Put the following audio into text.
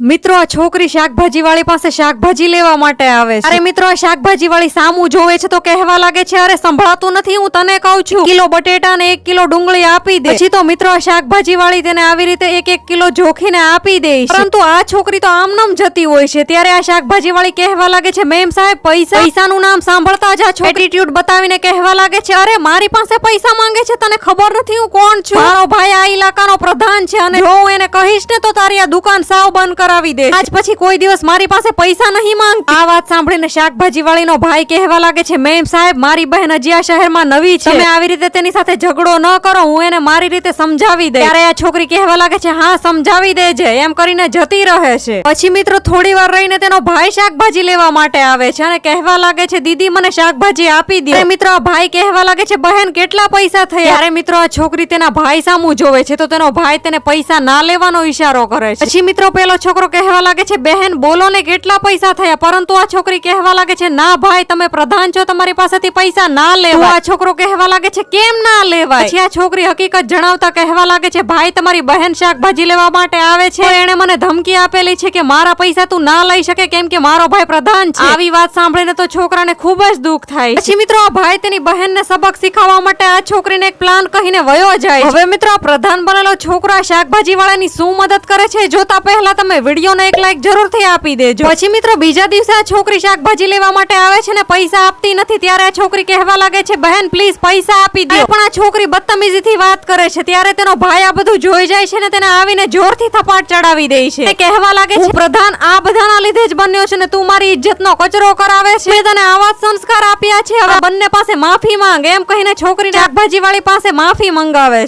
મિત્રો આ છોકરી શાકભાજી વાળી પાસે શાકભાજી લેવા માટે આવે છે. અરે મિત્રો આ શાકભાજી વાળી સામું જોવે છે તો કહેવા લાગે છે અરે સંભળાતું નથી હું તને કહું છું. કિલો બટેટા ને એક કિલો ડુંગળી આપી દે. પછી તો મિત્રો આ શાકભાજી વાળી તેને આવી રીતે એક એક કિલો જોખીને આપી દે પરંતુ આ છોકરી તો આમનામ જતી હોય છે. ત્યારે આ શાકભાજી વાળી કહેવા લાગે છે મેમ સાહેબ પૈસા? પૈસાનું નામ સાંભળતા જ આ એટીટ્યુડ બતાવીને કહેવા લાગે છે અરે મારી પાસે પૈસા માંગે છે તને ખબર નથી હું કોણ છું? મારો ભાઈ આ ઇલાકાનો પ્રધાન છે અને જો હું એને કહીશ ને તો તારી આ દુકાન સાવ બંધ કરાવી દે. આજ પછી કોઈ દિવસ મારી પાસે પૈસા નહીં માંગ આ વાત સાંભળીને શાકભાજી વાળીનો ભાઈ કહેવા લાગે છે મેમ સાહેબ મારી બહેન હજી આ શહેરમાં નવી છે. તમે આવી રીતે તેની સાથે ઝઘડો ન કરો હું એને મારી રીતે સમજાવી દે ત્યારે આ છોકરી કહેવા લાગે છે હા સમજાવી દેજે એમ કરીને જતી રહે છે. પછી મિત્રો થોડી વાર રહીને તેનો ભાઈ શાકભાજી લેવા માટે આવે છે અને કહેવા લાગે છે દીદી મને શાકભાજી આપી દે મિત્રો આ ભાઈ કહેવા લાગે છે બહેન કેટલા પૈસા થયા? ત્યારે મિત્રો આ છોકરી તેના ભાઈ સામું જોવે છે તો તેનો ભાઈ તેને પૈસા ના લેવાનો ઈશારો કરે છે. પછી મિત્રો પેલો છોકરો કહેવા લાગે છે બહેન બોલો ને કેટલા પૈસા થયા? પરંતુ આ છોકરી કહેવા લાગે છે ના ભાઈ તમે પ્રધાન છો તમારી પાસેથી પૈસા ના લેવા આ છોકરો કહેવા લાગે છે કેમ ના લેવાય? પછી આ છોકરી હકીકત જણાવતા કહેવા લાગે છે ભાઈ તમારી બહેન શાકભાજી લેવા માટે આવે છે. એણે મને ધમકી આપેલી છે કે મારા પૈસા તું ના લઈ શકે કેમ કે મારો ભાઈ પ્રધાન છે. આવી વાત સાંભળીને તો છોકરાને ખૂબ જ દુઃખ થાય પછી મિત્રો આ ભાઈ તેની બહેનને સબક શીખવવા માટે આ છોકરીને એક પ્લાન કહીને વયો જાય હવે મિત્રો આ પ્રધાન બનેલો છોકરો શાકભાજી વાળાની શું મદદ કરે છે? જોતા પહેલા તમે વિડીયોને એક લાઈક જરૂરથી આપી દેજો. પછી મિત્રો બીજા દિવસે આ છોકરી શાકભાજી લેવા માટે આવે છે ને પૈસા આપતી નથી ત્યારે આ છોકરી કહેવા લાગે છે બહેન પ્લીઝ પૈસા આપી દે પણ આ છોકરી બદતમીજીથી વાત કરે છે ત્યારે તેનો ભાઈ આ બધું જોઈ જાય છે ને તેને આવીને જોરથી થપાટ ચડાવી દે છે. કહેવા લાગે છે પ્રધાન આ બધાના લીધે જ બન્યો છે ને તું મારી ઇજ્જતનો કચરો કરાવે છે. મેં તને આવા સંસ્કાર આપ્યા છે હવે બંને પાસે માફી માંગ. એમ કહીને છોકરી શાકભાજી વાળી પાસે માફી મંગાવે છે.